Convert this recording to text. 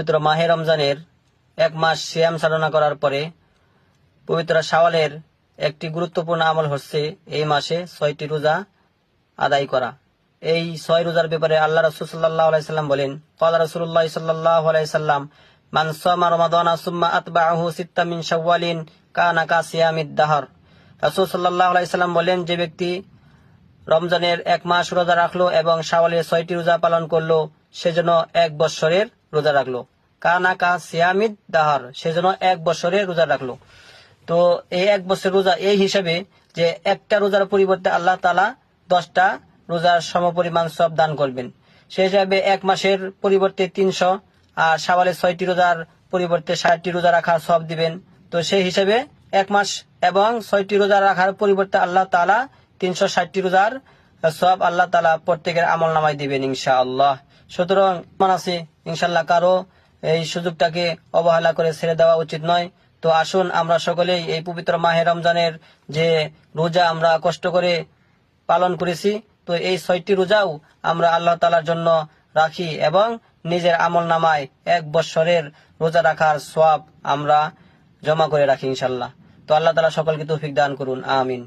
পবিত্র মাহে রমজানের এক মাস সিয়াম সাধনা করার পরে পবিত্র শাওয়ালের একটি গুরুত্বপূর্ণ আমল হচ্ছে এই মাসে ছয়টি রোজা আদায় করা। এই ছয় রোজার ব্যাপারে আল্লাহ রসুল সাল্লাহ আলাইসাল্লাম বলেন কলা রসুল্লাহ সাল্লাহ আলাইসাল্লাম মান সামা রমাদানা সুম্মা আতবাহু সিত্তা মিন শাওয়ালিন কানা কা দাহর। রসুল সাল্লাহ বলেন, যে ব্যক্তি রমজানের এক মাস রোজা রাখল এবং শাওয়ালের ছয়টি রোজা পালন করল সেজন্য এক বৎসরের রোজা রাখল। কানা কা সিয়ামিদ দাহার সেজন্য এক বছরের রোজা রাখল। তো এই এক বছর রোজা এই হিসাবে যে একটা রোজার পরিবর্তে আল্লাহ তালা দশটা রোজার সমপরিমাণ সব দান করবেন। সেই হিসাবে এক মাসের পরিবর্তে তিনশো আর শাওয়ালের ছয়টি রোজার পরিবর্তে ষাটটি রোজা রাখার সব দিবেন। তো সেই হিসাবে এক মাস এবং ছয়টি রোজা রাখার পরিবর্তে আল্লাহ তালা তিনশো ষাটটি রোজার সব আল্লাহ তালা প্রত্যেকের আমল নামায় দিবেন ইনশা আল্লাহ সুতরাং আছে ইনশাল্লাহ কারও এই সুযোগটাকে অবহেলা করে ছেড়ে দেওয়া উচিত নয়। তো আসুন আমরা সকলেই এই পবিত্র মাহে রমজানের যে রোজা আমরা কষ্ট করে পালন করেছি, তো এই ছয়টি রোজাও আমরা আল্লাহ তালার জন্য রাখি এবং নিজের আমল নামায় এক বৎসরের রোজা রাখার সব আমরা জমা করে রাখি ইনশাল্লাহ তো আল্লাহ তালা সকলকে তৌফিক দান করুন, আমিন।